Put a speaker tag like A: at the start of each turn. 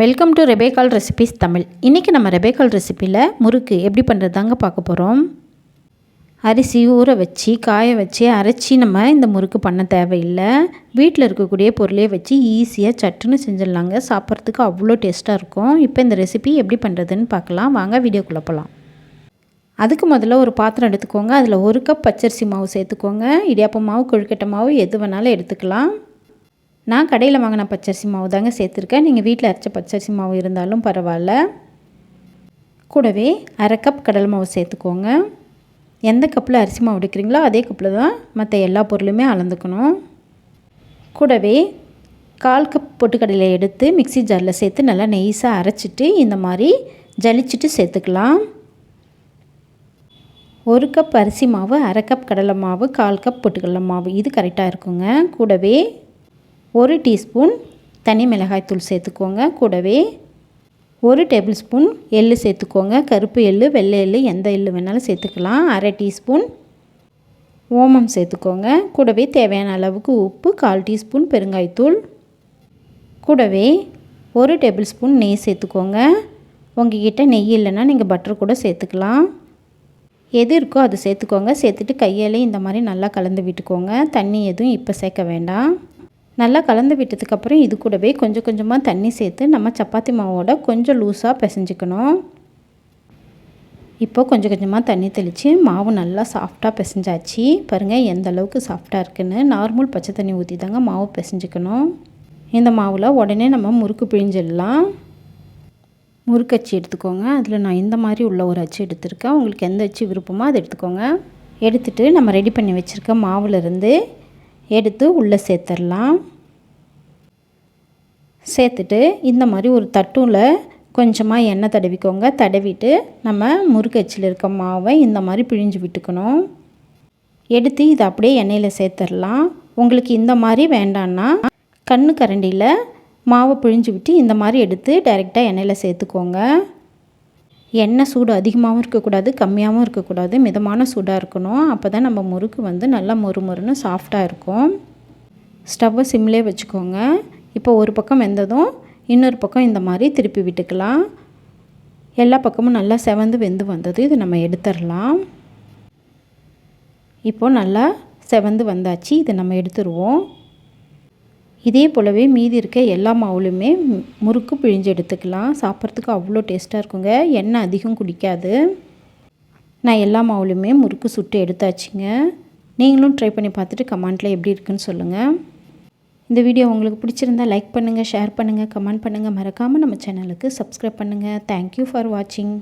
A: Welcome to ரெபேக்கால் recipes Tamil இன்றைக்கி நம்ம ரெபேக்கால் ரெசிப்பியில் முறுக்கு எப்படி பண்ணுறது தாங்க பார்க்க போகிறோம் அரிசி ஊற வச்சு காய வச்சு அரைச்சி நம்ம இந்த முறுக்கு பண்ண தேவையில்லை. வீட்டில் இருக்கக்கூடிய பொருளே வச்சு ஈஸியாக சட்டுன்னு செஞ்சிடலாங்க. சாப்பிட்றதுக்கு அவ்வளோ டேஸ்ட்டாக இருக்கும். இப்போ இந்த ரெசிபி எப்படி பண்ணுறதுன்னு பார்க்கலாம். வாங்க வீடியோக்குள்ளே போகலாம் அதுக்கு முதல்ல ஒரு பாத்திரம் எடுத்துக்கோங்க. அதில் ஒரு கப் பச்சரிசி மாவு சேர்த்துக்கோங்க. இடியாப்ப மாவு கொழுக்கட்டை மாவு எது வேணாலும் எடுத்துக்கலாம். நான் கடையில் வாங்கின பச்சரிசி மாவு தாங்க சேர்த்துருக்கேன். நீங்கள் வீட்டில் அரைச்ச பச்சரிசி மாவு இருந்தாலும் பரவாயில்ல. கூடவே அரை கப் கடலை மாவு சேர்த்துக்கோங்க. எந்த கப்பில் அரிசி மாவு எடுக்கிறீங்களோ அதே கப்பில் தான் மற்ற எல்லா பொருளுமே அளந்துக்கணும். கூடவே கால் கப் பொட்டுக்கடலை எடுத்து மிக்சி ஜாரில் சேர்த்து நல்லா நெய்ஸாக அரைச்சிட்டு இந்த மாதிரி ஜலிச்சிட்டு சேர்த்துக்கலாம். ஒரு கப் அரிசி மாவு அரை கப் கடலை மாவு கால் கப் பொட்டுக்கடலை மாவு இது கரெக்டாக இருக்குங்க. கூடவே ஒரு டீஸ்பூன் தனி மிளகாய்த்தூள் சேர்த்துக்கோங்க. கூடவே ஒரு டேபிள் ஸ்பூன் எள்ளு சேர்த்துக்கோங்க. கருப்பு எள்ளு வெள்ளை எள்ளு எந்த எள்ளு வேணாலும் சேர்த்துக்கலாம். அரை டீஸ்பூன் ஓமம் சேர்த்துக்கோங்க. கூடவே தேவையான அளவுக்கு உப்பு கால் டீஸ்பூன் பெருங்காயத்தூள். கூடவே ஒரு டேபிள் ஸ்பூன் நெய் சேர்த்துக்கோங்க. உங்ககிட்ட நெய் இல்லைன்னா நீங்கள் பட்டர் கூட சேர்த்துக்கலாம். எது இருக்கோ அது சேர்த்துக்கோங்க. சேர்த்துட்டு கையாலே இந்த மாதிரி நல்லா கலந்து விட்டுக்கோங்க. தண்ணி எதுவும் இப்போ சேர்க்க வேண்டாம். நல்லா கலந்து விட்டதுக்கப்புறம் இது கூடவே கொஞ்சம் கொஞ்சமாக தண்ணி சேர்த்து நம்ம சப்பாத்தி மாவோட கொஞ்சம் லூஸாக பிசைஞ்சிக்கணும். இப்போ கொஞ்சம் கொஞ்சமாக தண்ணி தெளித்து மாவு நல்லா சாஃப்டாக பிசைஞ்சாச்சு. பாருங்கள் எந்த அளவுக்கு சாஃப்டாக இருக்குன்னு. நார்மல் பச்சை தண்ணி ஊற்றி தாங்க மாவு பிசைஞ்சிக்கணும். இந்த மாவில் உடனே நம்ம முறுக்கு பிழிஞ்சிடலாம். முறுக்கு அச்சு எடுத்துக்கோங்க. அதில் நான் இந்த மாதிரி உள்ள ஒரு அச்சு எடுத்திருக்கேன். உங்களுக்கு எந்த அச்சு விருப்பமோ அதை எடுத்துக்கோங்க. எடுத்துகிட்டு நம்ம ரெடி பண்ணி வச்சுருக்க மாவுலேருந்து எடுத்து உள்ளே சேர்த்துடலாம். சேர்த்துட்டு இந்த மாதிரி ஒரு தட்டில் கொஞ்சமாக எண்ணெய் தடவிக்கோங்க. தடவிட்டு நம்ம முறுக்கச்சில் இருக்க மாவை இந்த மாதிரி பிழிஞ்சு விட்டுக்கணும். எடுத்து இதை அப்படியே எண்ணெயில் சேர்த்துடலாம். உங்களுக்கு இந்த மாதிரி வேண்டான்னா கண்ணு கரண்டியில் மாவை பிழிஞ்சு விட்டு இந்த மாதிரி எடுத்து டைரெக்டாக எண்ணெயில் சேர்த்துக்கோங்க. எண்ணெய் சூடு அதிகமாகவும் இருக்கக்கூடாது கம்மியாகவும் இருக்கக்கூடாது மிதமான சூடாக இருக்கணும். அப்போ தான் நம்ம முறுக்கு வந்து நல்லா மொறு மொறுன்னு சாஃப்டாக இருக்கும். ஸ்டவ்வை சிம்லே வச்சுக்கோங்க. இப்போ ஒரு பக்கம் வெந்ததும் இன்னொரு பக்கம் இந்த மாதிரி திருப்பி விட்டுக்கலாம். எல்லா பக்கமும் நல்லா செவந்து வெந்து வந்தது இது நம்ம எடுத்துடலாம். இப்போது நல்லா செவந்து வந்தாச்சு இதை நம்ம எடுத்துருவோம். இதே போலவே மீதி இருக்க எல்லா மாவுலையுமே முறுக்கு பிழிஞ்சு எடுத்துக்கலாம். சாப்பிட்றதுக்கு அவ்வளோ டேஸ்ட்டாக இருக்குங்க. எண்ணெய் அதிகம் குடிக்காது. நான் எல்லா மாவுலையுமே முறுக்கு சுட்டு எடுத்தாச்சுங்க. நீங்களும் ட்ரை பண்ணி பார்த்துட்டு கமெண்ட்டில் எப்படி இருக்குன்னு சொல்லுங்கள் இந்த வீடியோ உங்களுக்கு பிடிச்சிருந்தா லைக் பண்ணுங்கள் ஷேர் பண்ணுங்கள் கமெண்ட் பண்ணுங்கள் மறக்காமல் நம்ம சேனலுக்கு சப்ஸ்கிரைப் பண்ணுங்கள் தேங்க்யூ ஃபார் வாட்சிங்